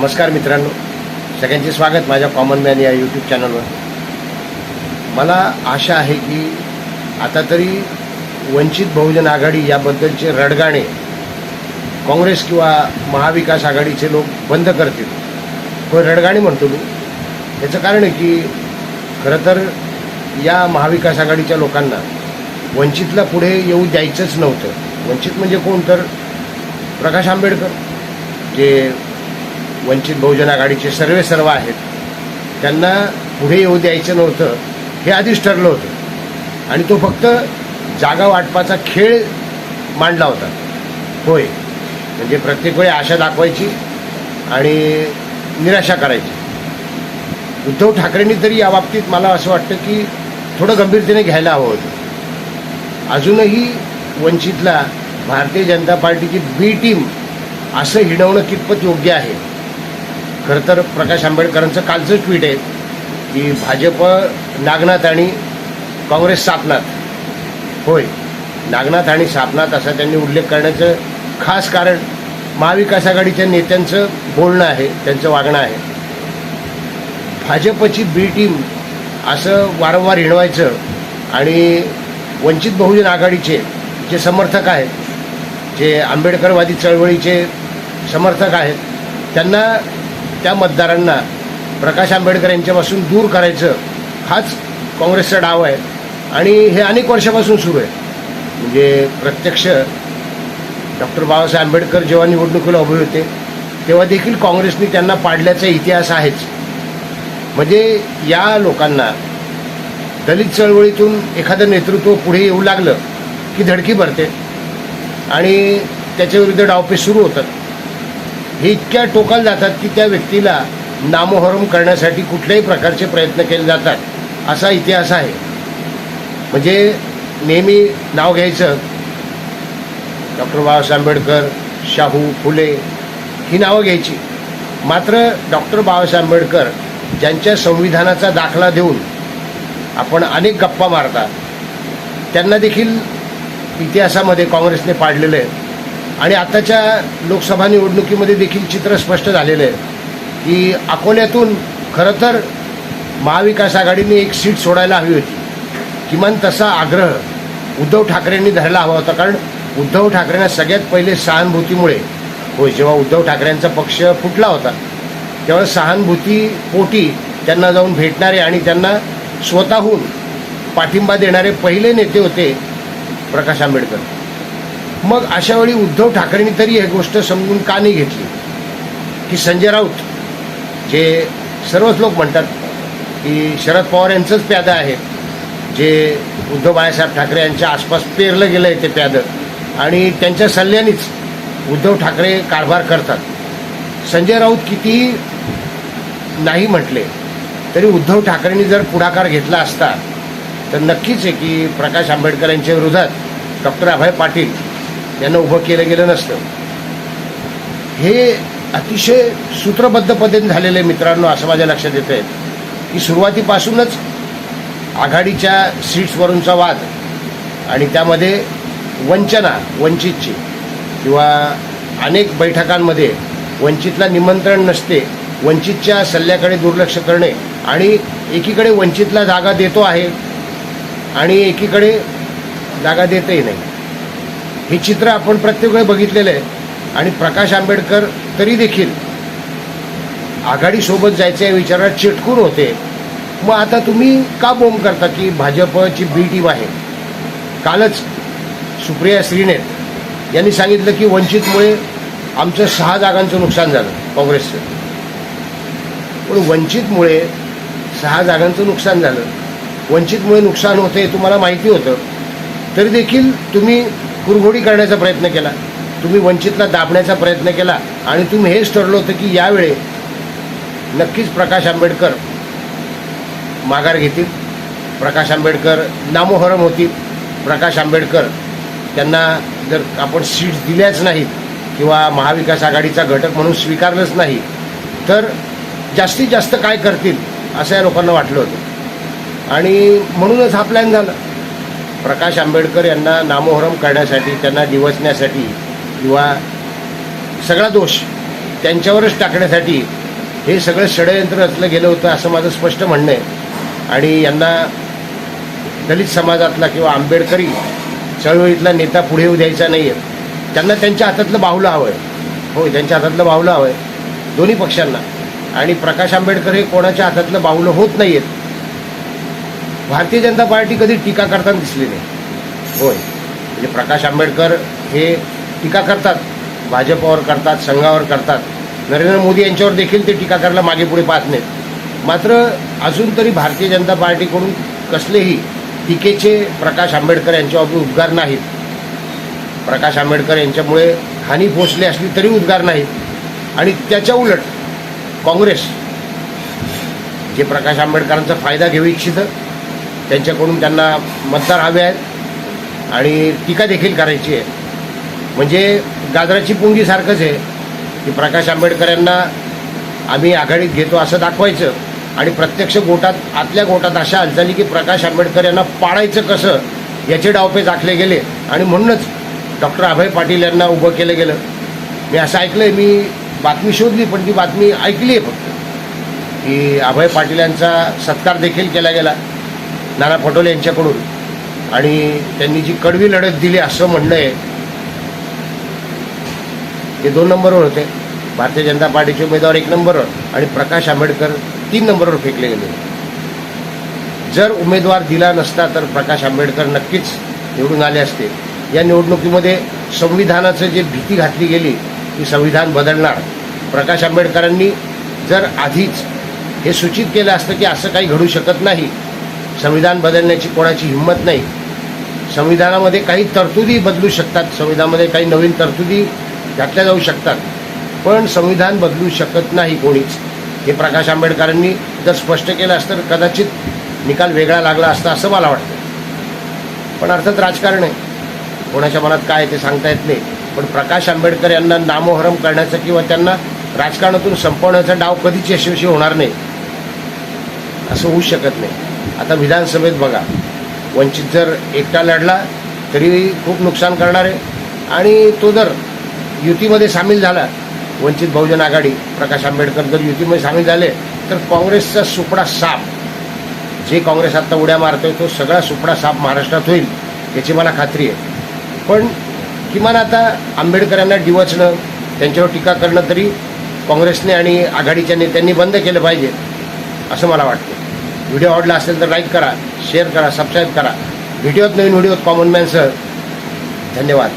नमस्कार मित्रांनो. सगळ्यांचे स्वागत माझ्या कॉमन मॅन या यूट्यूब चॅनलवर मला आशा आहे की आता तरी वंचित बहुजन आघाडी याबद्दलचे रडगाणे काँग्रेस किंवा महाविकास आघाडीचे लोक बंद करतील. होय रडगाणे म्हणतो मी. याचं कारण आहे की खरं तर या महाविकास आघाडीच्या लोकांना वंचितला पुढे येऊ द्यायचंच नव्हतं. वंचित म्हणजे कोण तर प्रकाश आंबेडकर जे वंचित बहुजन आघाडीचे सर्वे सर्व आहेत. त्यांना पुढे येऊ द्यायचं नव्हतं हे आधीच ठरलं होतं. आणि तो फक्त जागा वाटपाचा खेळ मांडला होता. होय. म्हणजे प्रत्येक वेळी आशा दाखवायची आणि निराशा करायची. उद्धव ठाकरेंनी तरी या बाबतीत मला असं वाटतं की थोडं गंभीरतेने घ्यायला हवं होतं. अजूनही वंचितला भारतीय जनता पार्टीची बी टीम असं हिणवणं कितपत योग्य आहे? खरं तर प्रकाश आंबेडकरांचं कालचं ट्विट आहे की भाजप नागनाथ आणि काँग्रेस सापनाथ. होय नागनाथ आणि सापनाथ असा त्यांनी उल्लेख करण्याचं खास कारण महाविकास आघाडीच्या नेत्यांचं बोलणं आहे त्यांचं वागणं आहे. भाजपची बी टीम असं वारंवार हिणवायचं आणि वंचित बहुजन आघाडीचे जे समर्थक आहेत जे आंबेडकरवादी चळवळीचे समर्थक आहेत त्यांना त्या मतदारांना प्रकाश आंबेडकर यांच्यापासून दूर करायचं हाच काँग्रेसचा डाव आहे. आणि हे अनेक वर्षापासून सुरू आहे. म्हणजे प्रत्यक्ष डॉक्टर बाबासाहेब आंबेडकर जेव्हा निवडणुकीला उभे होते तेव्हा देखील काँग्रेसने त्यांना पाडल्याचा इतिहास आहेच. म्हणजे या लोकांना दलित चळवळीतून एखादं नेतृत्व पुढे येऊ लागलं की धडकी भरते आणि त्याच्याविरुद्ध डावपे सुरू होतात. हे इतक्या टोकाला जातात की त्या व्यक्तीला नामोहरम करण्यासाठी कुठल्याही प्रकारचे प्रयत्न केले जातात. असा इतिहास आहे. म्हणजे नेहमी नाव घ्यायचं. डॉक्टर बाबासाहेब आंबेडकर शाहू फुले ही नावं घ्यायची. मात्र डॉक्टर बाबासाहेब आंबेडकर ज्यांच्या संविधानाचा दाखला देऊन आपण अनेक गप्पा मारतात त्यांना देखील इतिहासामध्ये काँग्रेसने पाडलेलं आहे. आणि आताच्या लोकसभा निवडणुकीमध्ये देखील चित्र स्पष्ट झालेलं आहे की अकोल्यातून खरं तर महाविकास आघाडीने एक सीट सोडायला हवी होती. किमान तसा आग्रह उद्धव ठाकरेंनी धरला हवा होता. कारण उद्धव ठाकरेंना सगळ्यात पहिले सहानुभूतीमुळे होय जेव्हा उद्धव ठाकरेंचा पक्ष फुटला होता तेव्हा सहानुभूती पोटी त्यांना जाऊन भेटणारे आणि त्यांना स्वतःहून पाठिंबा देणारे पहिले नेते होते प्रकाश आंबेडकर. मग अशा वेळी उद्धव ठाकरेंनी तरी हे गोष्ट समजून का नाही घेतली? की संजय राऊत जे सर्वच लोक म्हणतात की शरद पवार यांचंच प्यादं आहे जे उद्धव बाळासाहेब ठाकरे यांच्या आसपास पेरलं गेलं आहे ते प्यादं. आणि त्यांच्या सल्ल्यानेच उद्धव ठाकरे कारभार करतात. संजय राऊत किती नाही म्हटले तरी उद्धव ठाकरेंनी जर पुढाकार घेतला असता तर नक्कीच आहे की प्रकाश आंबेडकर यांच्या विरोधात डॉक्टर अभय पाटील यांना उभं केलं गेलं नसतं. हे अतिशय सूत्रबद्ध पद्धतीने झालेले मित्रांनो असं माझ्या लक्षात येत आहे की सुरुवातीपासूनच आघाडीच्या सीट्सवरूनचा वाद आणि त्यामध्ये वंचना वंचितची किंवा अनेक बैठकांमध्ये वंचितला निमंत्रण नसते वंचितच्या सल्ल्याकडे दुर्लक्ष करणे आणि एकीकडे वंचितला जागा देतो आहे आणि एकीकडे जागा देतही नाही. हे चित्र आपण प्रत्येक वेळी बघितलेलं आहे. आणि प्रकाश आंबेडकर तरी देखील आघाडीसोबत जायच्या विचारात चिटकून होते. मग आता तुम्ही का बोंब करता की भाजपची बी टीम आहे? कालच सुप्रिया श्रीनेत यांनी सांगितलं की वंचितमुळे आमचं सहा जागांचं नुकसान झालं काँग्रेसचं. पण वंचितमुळे सहा जागांचं नुकसान झालं. वंचितमुळे नुकसान होते तुम्हाला माहिती होतं. तरी देखील तुम्ही कुरघोडी करण्याचा प्रयत्न केला. तुम्ही वंचितला दाबण्याचा प्रयत्न केला आणि तुम्ही हेच ठरलं होतं की यावेळी नक्कीच प्रकाश आंबेडकर माघार घेतील. प्रकाश आंबेडकर नामोहरम होतील. प्रकाश आंबेडकर त्यांना जर आपण सीट्स दिल्याच नाहीत किंवा महाविकास आघाडीचा घटक म्हणून स्वीकारलंच नाही तर जास्तीत जास्त काय करतील असं या लोकांना वाटलं होतं. आणि म्हणूनच हा प्लॅन झाला. प्रकाश आंबेडकर यांना नामोहरम करण्यासाठी त्यांना दिवसण्यासाठी किंवा सगळा दोष त्यांच्यावरच टाकण्यासाठी हे सगळं षडयंत्र रचलं गेलं होतं असं माझं स्पष्ट म्हणणं आहे. आणि यांना दलित समाजातला किंवा आंबेडकरी चळवळीतला नेता पुढे येऊ द्यायचा नाही आहे त्यांना त्यांच्या हातातलं बाहुलं हवं आहे होय त्यांच्या हातातलं बाहुलं हवं आहे दोन्ही पक्षांना. आणि प्रकाश आंबेडकर हे कोणाच्या हातातलं बाहुलं होत नाही आहेत भारतीय जनता पार्टी कधी टीका करताना दिसली नाही. होय. म्हणजे प्रकाश आंबेडकर हे टीका करतात. भाजपावर करतात संघावर करतात. नरेंद्र मोदी यांच्यावर देखील ते टीका करायला मागे पुढे पाहत नाहीत. मात्र अजून तरी भारतीय जनता पार्टीकडून कसलेही टीकेचे प्रकाश आंबेडकर यांच्यावर उद्गार नाहीत. प्रकाश आंबेडकर यांच्यामुळे हानी पोचली असली तरी उद्गार नाहीत. आणि त्याच्या उलट काँग्रेस जे प्रकाश आंबेडकरांचा फायदा घेऊ इच्छितं त्यांच्याकडून त्यांना मतदार हवे आहेत आणि टीका देखील करायची आहे. म्हणजे गाजराची पुंगीसारखंच आहे की प्रकाश आंबेडकर यांना आम्ही आघाडीत घेतो असं दाखवायचं आणि प्रत्यक्ष गोटात आतल्या गोटात अशा हालचाली की प्रकाश आंबेडकर यांना पाळायचं कसं याचे डावपे दाखले गेले. आणि म्हणूनच डॉक्टर अभय पाटील यांना उभं केलं गेलं. मी असं ऐकलं आहे मी बातमी शोधली पण ती बातमी ऐकली आहे फक्त. की अभय पाटील यांचा सत्कार देखील केला गेला. नाना पटोले यांच्याकडून. आणि त्यांनी जी कडवी लढत दिली असं म्हणणं आहे ते दोन नंबरवर होते. भारतीय जनता पार्टीचे उमेदवार एक नंबरवर आणि प्रकाश आंबेडकर तीन नंबरवर फेकले गेले. जर उमेदवार दिला नसता तर प्रकाश आंबेडकर नक्कीच निवडून आले असते. या निवडणुकीमध्ये संविधानाचं जे भीती घातली गेली की संविधान बदलणार. प्रकाश आंबेडकरांनी जर आधीच हे सूचित केलं असतं की असं काही घडू शकत नाही संविधान बदलण्याची कोणाची हिंमत नाही. संविधानामध्ये काही तरतुदी बदलू शकतात. संविधानामध्ये काही नवीन तरतुदी घातल्या जाऊ शकतात. पण संविधान बदलू शकत नाही कोणीच. हे प्रकाश आंबेडकरांनी जर स्पष्ट केलं असतं तर कदाचित निकाल वेगळा लागला असता असं मला वाटतं. पण अर्थात राजकारण आहे. कोणाच्या मनात काय आहे ते सांगता येत नाही. पण प्रकाश आंबेडकर यांना नामोहरम करण्याचं किंवा त्यांना राजकारणातून संपवण्याचा डाव कधीच यशस्वी होणार नाही. असं होऊ शकत नाही. आता विधानसभेत बघा वंचित जर एकटा लढला तरी खूप नुकसान करणार आहे. आणि तो जर युतीमध्ये सामील झाला वंचित बहुजन आघाडी प्रकाश आंबेडकर जर युतीमध्ये सामील झाले तर काँग्रेसचा सुपडा साप जे काँग्रेस आत्ता उड्या मारतोय तो सगळा सुपडा साप महाराष्ट्रात होईल याची मला खात्री आहे. पण किमान आता आंबेडकरांना डिवचणं त्यांच्यावर टीका करणं तरी काँग्रेसने आणि आघाडीच्या नेत्यांनी बंद केलं पाहिजे असं मला वाटतं. व्हिडिओ आवडला असेल तर लाईक करा शेअर करा सबस्क्राईब करा. व्हिडिओत नवीन व्हिडिओत कॉमन मॅनसह धन्यवाद.